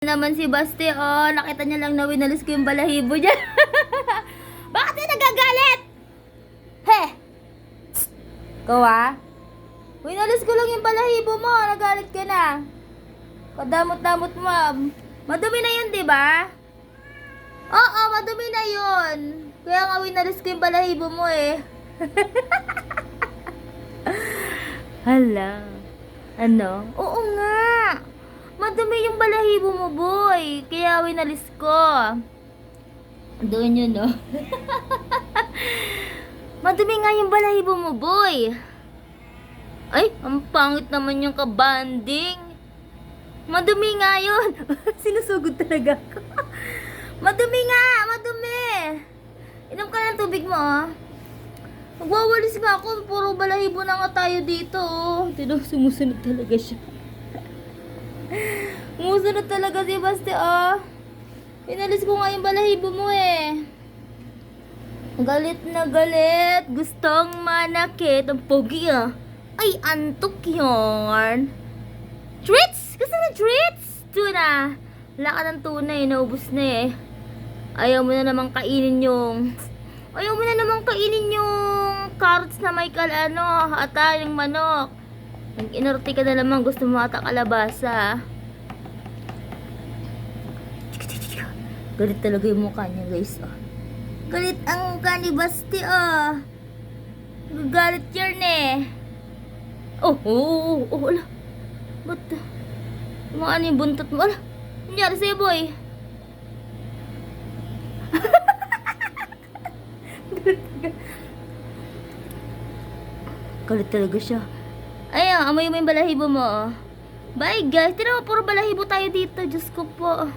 naman si Basti, oh, nakita niya lang na winalis ko yung balahibo niya. Bakit ka nagagalit? He! Ikaw ah? Winalis ko lang yung balahibo mo, nagalit ka na. Kadamot-damot mo. ah. Madumi na yun, di ba? Oo, madumi na yun. Kaya nga winalis ko yung balahibo mo eh. Hala. Ano? Oo nga. Madumi yung balahibo mo, boy. Kaya winalis ko. Doon yun, no? Madumi nga yung balahibo mo, boy. Ay, ang pangit naman yung kabanding. Madumi nga yun. Sinusugod talaga ako. madumi nga, madumi. Inom ka ng tubig mo, ah. Magwawalis nga ako. Puro balahibo na nga tayo dito, oh. Tino, sumusunod talaga siya. Sumusunod talaga si Basti, oh. Pinalis ko nga yung balahibo mo, eh. Galit na galit. Gustong manakit. Ang pogi, ah. Ay, antok yarn. Treats! Gusto na treats? Tuna. Wala ng tuna, eh. Naubos na, eh. Ayaw mo na naman kainin yung... Ayaw mo na naman kainin yung carrots na may kal ano, ata yung manok. Nag-inorte ka na naman, gusto mo ata kalabasa. Galit talaga yung mukha niya, guys. Oh. Galit ang mukha ni Basti, oh. Galit yan, eh. Oh, oh, oh, oh, ala. Ba't, mga ano yung buntot mo? Ala, nangyari sa'yo, boy? Galit talaga siya. Ayun, amoy mo yung balahibo mo, oh. Bye, guys. Tira mo, puro balahibo tayo dito. Diyos ko po.